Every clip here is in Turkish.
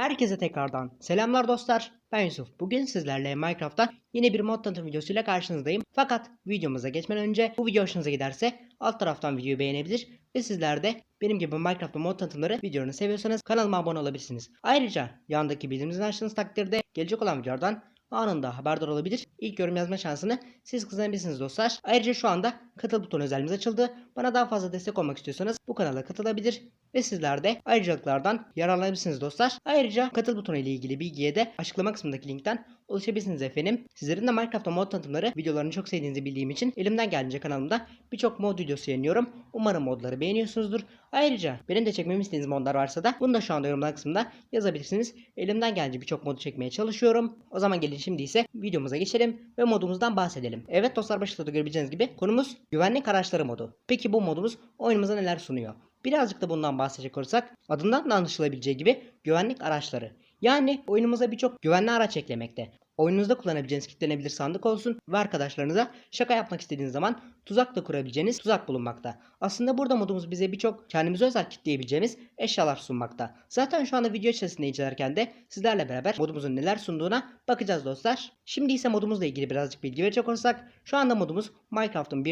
Herkese tekrardan selamlar dostlar. Ben Yusuf. Bugün sizlerle Minecraft'ta yeni bir mod tanıtım videosuyla karşınızdayım. Fakat videomuza geçmeden önce bu video hoşunuza giderse alt taraftan videoyu beğenebilir ve sizler de benim gibi Minecraft'ta mod tanıtımları videolarını seviyorsanız kanalıma abone olabilirsiniz. Ayrıca yandaki bildirimleri açtığınız takdirde gelecek olan videolardan anında haberdar olabilir. İlk yorum yazma şansını siz kazanabilirsiniz dostlar. Ayrıca şu anda katıl butonu özelliğimiz açıldı. Bana daha fazla destek olmak istiyorsanız bu kanala katılabilir ve sizler de ayrıcalıklardan yararlanabilirsiniz dostlar. Ayrıca katıl butonu ile ilgili bilgiye de açıklama kısmındaki linkten ulaşabilirsiniz efendim. Sizlerin de Minecraft'ta mod tanıtımları videolarını çok sevdiğinizi bildiğim için elimden geldiğince kanalımda birçok mod videosu yayınlıyorum. Umarım modları beğeniyorsunuzdur. Ayrıca benim de çekmemi istediğiniz modlar varsa da bunu da şu anda yorumlar kısmında yazabilirsiniz. Elimden gelince birçok modu çekmeye çalışıyorum. O zaman gelin şimdi ise videomuza geçelim ve modumuzdan bahsedelim. Evet dostlar başlıkta da görebileceğiniz gibi konumuz güvenlik araçları modu. Peki bu modumuz oyunumuza neler sunuyor? Birazcık da bundan bahsedecek olursak adından da anlaşılabileceği gibi güvenlik araçları. Yani oyunumuza birçok güvenli araç eklemekte. Oyununuzda kullanabileceğiniz kilitlenebilir sandık olsun ve arkadaşlarınıza şaka yapmak istediğiniz zaman tuzak da kurabileceğiniz tuzak bulunmakta. Aslında burada modumuz bize birçok kendimize özel kitleyebileceğimiz eşyalar sunmakta. Zaten şu anda video içerisinde incelerken de sizlerle beraber modumuzun neler sunduğuna bakacağız dostlar. Şimdi ise modumuzla ilgili birazcık bilgi verecek olursak şu anda modumuz Minecraft'ın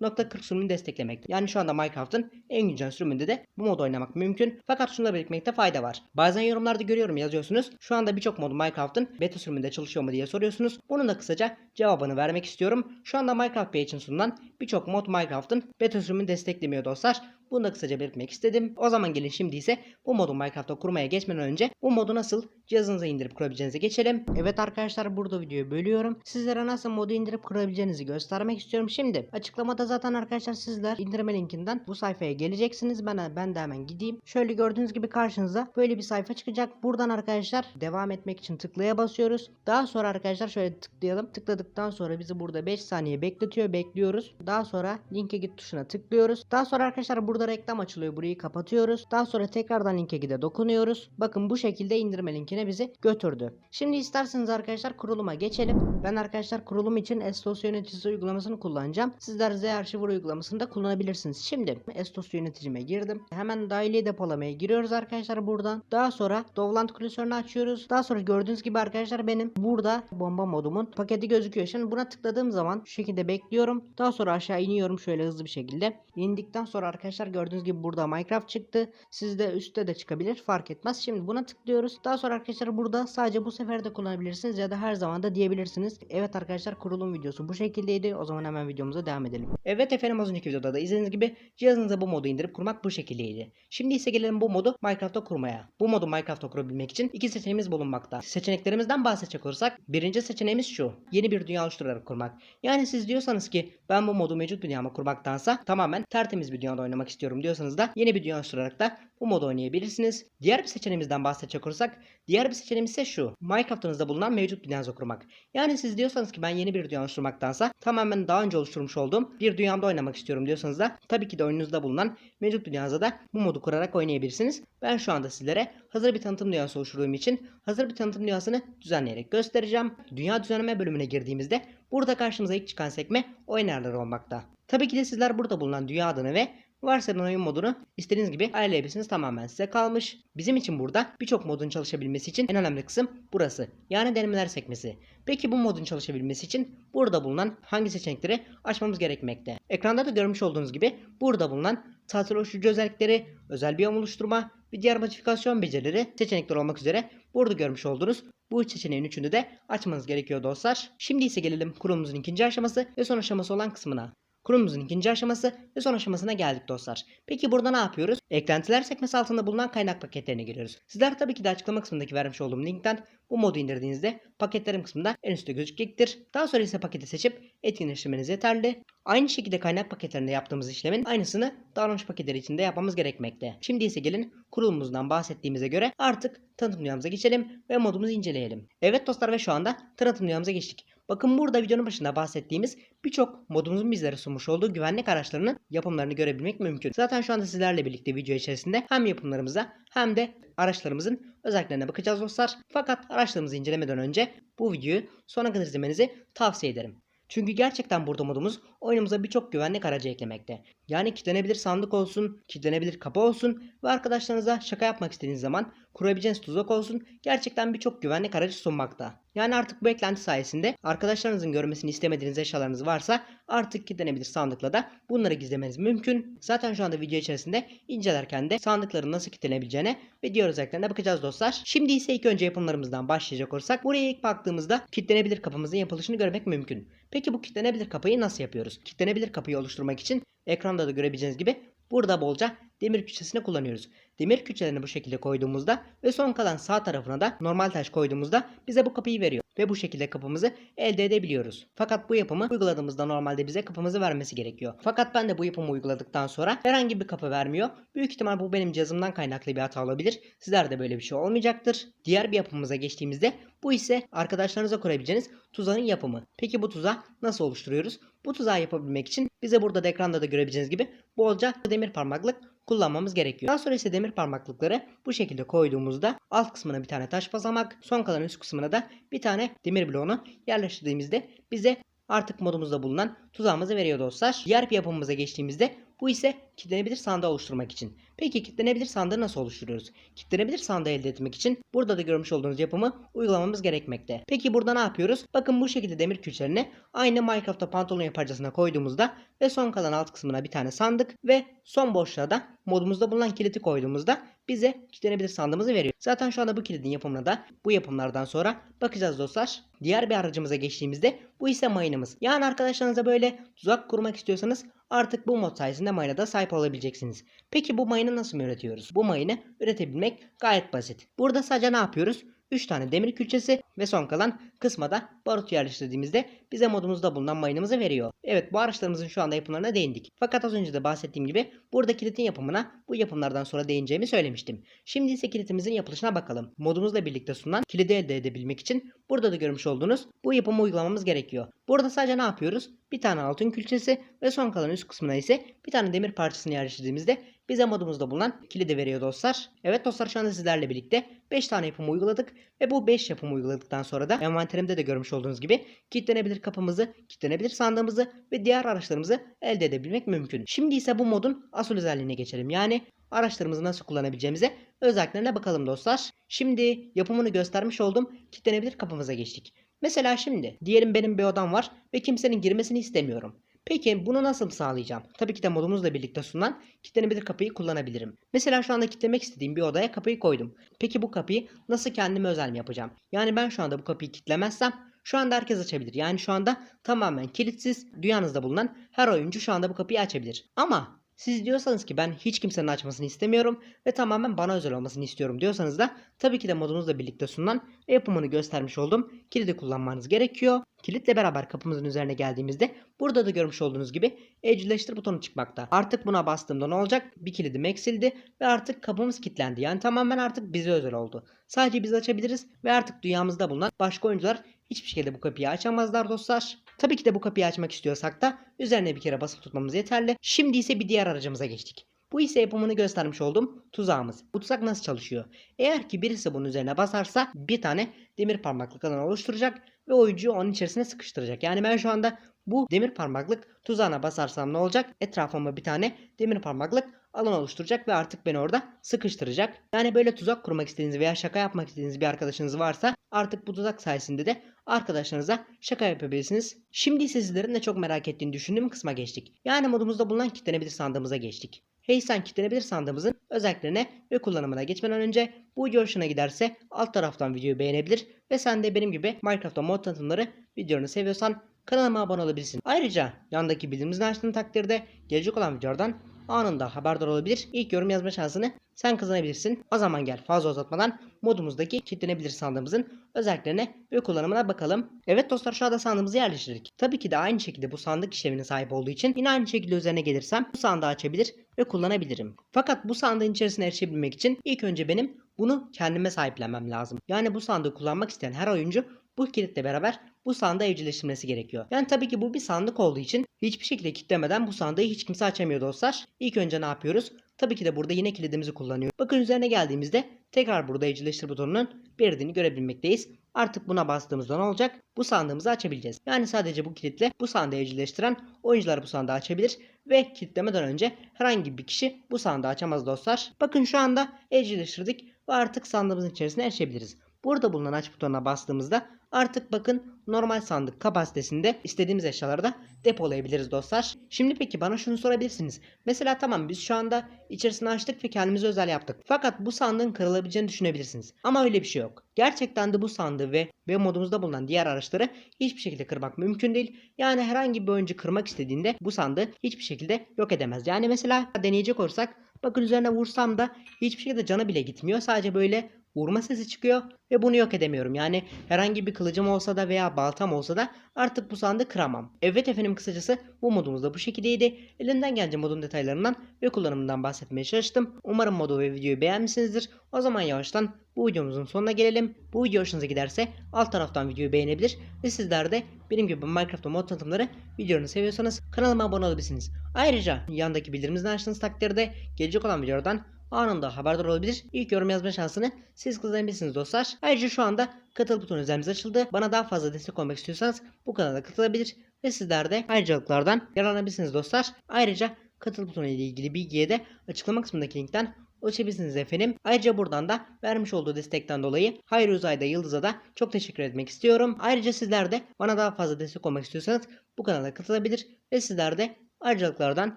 1.17.40 sürümünü desteklemekte. Yani şu anda Minecraft'ın en güncel sürümünde de bu modu oynamak mümkün. Fakat şunu da belirtmekte fayda var. Bazen yorumlarda görüyorum yazıyorsunuz. Şu anda birçok mod Minecraft'ın beta sürümünde çalışıyor mu diye soruyorsunuz. Bunun da kısaca cevabını vermek istiyorum. Şu anda Minecraft Pay için sunulan birçok mod Minecraft'ın beta sürümünü desteklemiyor dostlar. Bunu da kısaca belirtmek istedim. O zaman gelin şimdi ise bu modu Minecraft'ta kurmaya geçmeden önce bu modu nasıl cihazınıza indirip kurabileceğinize geçelim. Evet arkadaşlar burada videoyu bölüyorum. Sizlere nasıl modu indirip kurabileceğinizi göstermek istiyorum. Şimdi açıklamada zaten arkadaşlar sizler indirme linkinden bu sayfaya geleceksiniz. Ben, ben de hemen gideyim. Şöyle gördüğünüz gibi karşınıza böyle bir sayfa çıkacak. Buradan arkadaşlar devam etmek için tıklaya basıyoruz. Daha sonra arkadaşlar şöyle tıklayalım. Tıkladıktan sonra bizi burada 5 saniye bekletiyor. Bekliyoruz. Daha sonra linke git tuşuna tıklıyoruz. Daha sonra arkadaşlar burada reklam açılıyor. Burayı kapatıyoruz. Daha sonra tekrardan linke gide dokunuyoruz. Bakın bu şekilde indirme linkine bizi götürdü. Şimdi isterseniz arkadaşlar kuruluma geçelim. Ben arkadaşlar kurulum için Estos yöneticisi uygulamasını kullanacağım. Sizler Z Archiver uygulamasını da kullanabilirsiniz. Şimdi Estos yöneticime girdim. Hemen dahili depolamaya giriyoruz arkadaşlar buradan. Daha sonra Dovland klasörünü açıyoruz. Daha sonra gördüğünüz gibi arkadaşlar benim burada bomba modumun paketi gözüküyor. Şimdi buna tıkladığım zaman şu şekilde bekliyorum. Daha sonra aşağı iniyorum şöyle hızlı bir şekilde. İndikten sonra arkadaşlar gördüğünüz gibi burada Minecraft çıktı. Sizde üstte de çıkabilir fark etmez. Şimdi buna tıklıyoruz. Daha sonra arkadaşlar burada sadece bu sefer de kullanabilirsiniz ya da her zaman da diyebilirsiniz. Evet arkadaşlar kurulum videosu bu şekildeydi. O zaman hemen videomuza devam edelim. Evet efendim az önceki videoda da izlediğiniz gibi cihazınıza bu modu indirip kurmak bu şekildeydi. Şimdi ise gelelim bu modu Minecraft'ta kurmaya. Bu modu Minecraft'ta kurabilmek için iki seçeneğimiz bulunmakta. Seçeneklerimizden bahsedecek olursak birinci seçeneğimiz şu. Yeni bir dünya oluşturarak kurmak. Yani siz diyorsanız ki ben bu modu mevcut dünyama kurmaktansa tamamen tertemiz bir dünyada oynamak istiyorum diyorsanız da yeni bir dünya oluşturarak da bu modu oynayabilirsiniz. Diğer bir seçeneğimizden bahsedecek olursak diğer bir seçeneğimiz ise şu. Minecraft'ınızda bulunan mevcut dünyanızı kurmak. Yani siz diyorsanız ki ben yeni bir dünya oluşturmaktansa tamamen daha önce oluşturmuş olduğum bir dünyamda oynamak istiyorum diyorsanız da tabii ki de oyununuzda bulunan mevcut dünyanızda da bu modu kurarak oynayabilirsiniz. Ben şu anda sizlere hazır bir tanıtım dünyası oluşturduğum için hazır bir tanıtım dünyasını düzenleyerek göstereceğim. Dünya düzenleme bölümüne girdiğimizde burada karşımıza ilk çıkan sekme oyun ayarları olmakta. Tabii ki de sizler burada bulunan dünya adını ve Varsayılan oyun modunu istediğiniz gibi ayarlayabilirsiniz tamamen size kalmış. Bizim için burada birçok modun çalışabilmesi için en önemli kısım burası. Yani denemeler sekmesi. Peki bu modun çalışabilmesi için burada bulunan hangi seçenekleri açmamız gerekmekte? Ekranda da görmüş olduğunuz gibi burada bulunan tatil oluşturucu özellikleri, özel biyom oluşturma ve diğer modifikasyon becerileri seçenekler olmak üzere burada görmüş olduğunuz bu üç seçeneğin üçünü de açmanız gerekiyor dostlar. Şimdi ise gelelim kurulumumuzun ikinci aşaması ve son aşaması olan kısmına. Kurumumuzun ikinci aşaması ve son aşamasına geldik dostlar. Peki burada ne yapıyoruz? Eklentiler sekmesi altında bulunan kaynak paketlerine giriyoruz. Sizler tabii ki de açıklama kısmındaki vermiş olduğum linkten bu modu indirdiğinizde paketlerim kısmında en üstte gözükecektir. Daha sonra ise paketi seçip etkinleştirmeniz yeterli. Aynı şekilde kaynak paketlerinde yaptığımız işlemin aynısını davranış paketleri için de yapmamız gerekmekte. Şimdi ise gelin kurulumumuzdan bahsettiğimize göre artık tanıtım dünyamıza geçelim ve modumuzu inceleyelim. Evet dostlar ve şu anda tanıtım dünyamıza geçtik. Bakın burada videonun başında bahsettiğimiz birçok modumuzun bizlere sunmuş olduğu güvenlik araçlarının yapımlarını görebilmek mümkün. Zaten şu anda sizlerle birlikte video içerisinde hem yapımlarımıza hem de araçlarımızın özelliklerine bakacağız dostlar. Fakat araçlarımızı incelemeden önce bu videoyu sona kadar izlemenizi tavsiye ederim. Çünkü gerçekten burada modumuz oyunumuza birçok güvenlik aracı eklemekte. Yani kilitlenebilir sandık olsun, kilitlenebilir kapı olsun ve arkadaşlarınıza şaka yapmak istediğiniz zaman kurabileceğiniz tuzak olsun gerçekten birçok güvenlik aracı sunmakta. Yani artık bu eklenti sayesinde arkadaşlarınızın görmesini istemediğiniz eşyalarınız varsa artık kilitlenebilir sandıkla da bunları gizlemeniz mümkün. Zaten şu anda video içerisinde incelerken de sandıkların nasıl kilitlenebileceğine ve diğer özelliklerine bakacağız dostlar. Şimdi ise ilk önce yapımlarımızdan başlayacak olursak buraya ilk baktığımızda kilitlenebilir kapımızın yapılışını görmek mümkün. Peki bu kilitlenebilir kapıyı nasıl yapıyoruz? Kilitlenebilir kapıyı oluşturmak için ekranda da görebileceğiniz gibi burada bolca demir küçesini kullanıyoruz. Demir küçelerini bu şekilde koyduğumuzda ve son kalan sağ tarafına da normal taş koyduğumuzda bize bu kapıyı veriyor. Ve bu şekilde kapımızı elde edebiliyoruz. Fakat bu yapımı uyguladığımızda normalde bize kapımızı vermesi gerekiyor. Fakat ben de bu yapımı uyguladıktan sonra herhangi bir kapı vermiyor. Büyük ihtimal bu benim cihazımdan kaynaklı bir hata olabilir. Sizlerde böyle bir şey olmayacaktır. Diğer bir yapımıza geçtiğimizde bu ise arkadaşlarınıza kurabileceğiniz tuzağın yapımı. Peki bu tuzağı nasıl oluşturuyoruz? Bu tuzağı yapabilmek için bize burada da ekranda da görebileceğiniz gibi bolca demir parmaklık kullanmamız gerekiyor. Daha sonra ise demir parmaklıkları bu şekilde koyduğumuzda alt kısmına bir tane taş basamak, son kalan üst kısmına da bir tane demir bloğunu yerleştirdiğimizde bize artık modumuzda bulunan tuzağımızı veriyor dostlar. Diğer bir yapımımıza geçtiğimizde bu ise kilitlenebilir sandığı oluşturmak için. Peki kilitlenebilir sandığı nasıl oluşturuyoruz? Kilitlenebilir sandığı elde etmek için burada da görmüş olduğunuz yapımı uygulamamız gerekmekte. Peki burada ne yapıyoruz? Bakın bu şekilde demir külçelerini aynı Minecraft'ta pantolon yaparcasına koyduğumuzda ve son kalan alt kısmına bir tane sandık ve son boşluğa da modumuzda bulunan kilidi koyduğumuzda bize kilitlenebilir sandığımızı veriyor. Zaten şu anda bu kilidin yapımına da bu yapımlardan sonra bakacağız dostlar. Diğer bir aracımıza geçtiğimizde bu ise mayınımız. Yani arkadaşlarınıza böyle tuzak kurmak istiyorsanız artık bu mod sayesinde mayına da sahip olabileceksiniz. Peki bu mayını nasıl üretiyoruz? Bu mayını üretebilmek gayet basit. Burada sadece ne yapıyoruz? 3 tane demir külçesi ve son kalan kısma da barut yerleştirdiğimizde bize modumuzda bulunan mayınımızı veriyor. Evet bu araçlarımızın şu anda yapımlarına değindik. Fakat az önce de bahsettiğim gibi burada kilitin yapımına bu yapımlardan sonra değineceğimi söylemiştim. Şimdi ise kilitimizin yapılışına bakalım. Modumuzla birlikte sunulan kilidi elde edebilmek için burada da görmüş olduğunuz bu yapımı uygulamamız gerekiyor. Burada sadece ne yapıyoruz? Bir tane altın külçesi ve son kalan üst kısmına ise bir tane demir parçasını yerleştirdiğimizde bize modumuzda bulunan kilidi veriyor dostlar. Evet dostlar şu anda sizlerle birlikte 5 tane yapımı uyguladık ve bu 5 yapımı uyguladıktan sonra da envanterimde de görmüş olduğunuz gibi kilitlenebilir kapımızı, kilitlenebilir sandığımızı ve diğer araçlarımızı elde edebilmek mümkün. Şimdi ise bu modun asıl özelliğine geçelim. Yani araçlarımızı nasıl kullanabileceğimize özelliklerine bakalım dostlar. Şimdi yapımını göstermiş olduğum kilitlenebilir kapımıza geçtik. Mesela şimdi diyelim benim bir odam var ve kimsenin girmesini istemiyorum. Peki bunu nasıl sağlayacağım? Tabii ki de modumuzla birlikte sunulan kilitlenebilir kapıyı kullanabilirim. Mesela şu anda kilitlemek istediğim bir odaya kapıyı koydum. Peki bu kapıyı nasıl kendime özel mi yapacağım? Yani ben şu anda bu kapıyı kilitlemezsem şu anda herkes açabilir. Yani şu anda tamamen kilitsiz dünyanızda bulunan her oyuncu şu anda bu kapıyı açabilir. Ama siz diyorsanız ki ben hiç kimsenin açmasını istemiyorum ve tamamen bana özel olmasını istiyorum diyorsanız da tabii ki de modunuzla birlikte sunulan ve yapımını göstermiş olduğum kilidi kullanmanız gerekiyor. Kilitle beraber kapımızın üzerine geldiğimizde burada da görmüş olduğunuz gibi evcilleştir butonu çıkmakta. Artık buna bastığımda ne olacak? Bir kilidim eksildi ve artık kapımız kilitlendi. Yani tamamen artık bize özel oldu. Sadece biz açabiliriz ve artık dünyamızda bulunan başka oyuncular hiçbir şekilde bu kapıyı açamazlar dostlar. Tabii ki de bu kapıyı açmak istiyorsak da üzerine bir kere basıp tutmamız yeterli. Şimdi ise bir diğer aracımıza geçtik. Bu ise yapımını göstermiş olduğum tuzağımız. Bu tuzak nasıl çalışıyor? Eğer ki birisi bunun üzerine basarsa bir tane demir parmaklık alanı oluşturacak ve oyuncuyu onun içerisine sıkıştıracak. Yani ben şu anda bu demir parmaklık tuzağına basarsam ne olacak? Etrafıma bir tane demir parmaklık alan oluşturacak ve artık beni orada sıkıştıracak. Yani böyle tuzak kurmak istediğiniz veya şaka yapmak istediğiniz bir arkadaşınız varsa artık bu tuzak sayesinde de arkadaşlarınıza şaka yapabilirsiniz. Şimdi ise sizlerin de çok merak ettiğini düşündüğüm kısma geçtik. Yani modumuzda bulunan kilitlenebilir sandığımıza geçtik. Heysen kilitlenebilir sandığımızın özelliklerine ve kullanımına geçmeden önce bu video hoşuna giderse alt taraftan videoyu beğenebilir ve sen de benim gibi Minecraft'ta mod tanıtımları videolarını seviyorsan kanalıma abone olabilirsin. Ayrıca yandaki bildirimleri açtığın takdirde gelecek olan videolardan anında haberdar olabilir. İlk yorum yazma şansını sen kazanabilirsin. O zaman gel fazla uzatmadan modumuzdaki kilitlenebilir sandığımızın özelliklerine ve kullanımına bakalım. Evet dostlar şu anda sandığımızı yerleştirdik. Tabii ki de aynı şekilde bu sandık işlevine sahip olduğu için yine aynı şekilde üzerine gelirsem bu sandığı açabilir ve kullanabilirim. Fakat bu sandığın içerisine erişebilmek için ilk önce benim bunu kendime sahiplenmem lazım. Yani bu sandığı kullanmak isteyen her oyuncu bu kilitle beraber bu sandığı evcilleştirmesi gerekiyor. Yani tabii ki bu bir sandık olduğu için hiçbir şekilde kilitlemeden bu sandığı hiç kimse açamıyor dostlar. İlk önce ne yapıyoruz? Tabii ki de burada yine kilidimizi kullanıyor. Bakın üzerine geldiğimizde tekrar burada evcilleştir butonunun belirdiğini görebilmekteyiz. Artık buna bastığımızda ne olacak? Bu sandığımızı açabileceğiz. Yani sadece bu kilitle bu sandığı evcilleştiren oyuncular bu sandığı açabilir ve kilitlemeden önce herhangi bir kişi bu sandığı açamaz dostlar. Bakın şu anda evcilleştirdik ve artık sandığımızın içerisine erişebiliriz. Burada bulunan aç butonuna bastığımızda artık bakın normal sandık kapasitesinde istediğimiz eşyaları da depolayabiliriz dostlar. Şimdi peki bana şunu sorabilirsiniz. Mesela tamam biz şu anda içerisini açtık ve kendimize özel yaptık. Fakat bu sandığın kırılabileceğini düşünebilirsiniz. Ama öyle bir şey yok. Gerçekten de bu sandığı ve ve modumuzda bulunan diğer araçları hiçbir şekilde kırmak mümkün değil. Yani herhangi bir oyuncu kırmak istediğinde bu sandığı hiçbir şekilde yok edemez. Yani mesela deneyecek olursak bakın üzerine vursam da hiçbir şekilde canı bile gitmiyor. Sadece böyle vurma sesi çıkıyor ve bunu yok edemiyorum. Yani herhangi bir kılıcım olsa da veya baltam olsa da artık bu sandığı kıramam. Evet efendim kısacası bu modumuz da bu şekildeydi. Elimden gelince modun detaylarından ve kullanımından bahsetmeye çalıştım. Umarım modu ve videoyu beğenmişsinizdir. O zaman yavaştan bu videomuzun sonuna gelelim. Bu video hoşunuza giderse alt taraftan videoyu beğenebilir ve sizler de benim gibi Minecraft'ta mod tanıtımları videolarını seviyorsanız kanalıma abone olabilirsiniz. Ayrıca yandaki bildirimleri açtığınız takdirde gelecek olan videolardan anında haberdar olabilir. İlk yorum yazma şansını siz kazanabilirsiniz dostlar. Ayrıca şu anda katıl butonu üzerimiz açıldı. Bana daha fazla destek olmak istiyorsanız bu kanala katılabilir ve sizler de ayrıcalıklardan yararlanabilirsiniz dostlar. Ayrıca katıl butonu ile ilgili bilgiye de açıklama kısmındaki linkten ulaşabilirsiniz efendim. Ayrıca buradan da vermiş olduğu destekten dolayı Hayri Uzay'da Yıldız'a da çok teşekkür etmek istiyorum. Ayrıca sizler de bana daha fazla destek olmak istiyorsanız bu kanala katılabilir ve sizler de ayrıcalıklardan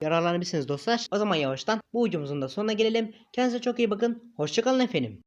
yararlanabilirsiniz dostlar. O zaman yavaştan bu videomuzun da sonuna gelelim. Kendinize çok iyi bakın. Hoşçakalın efendim.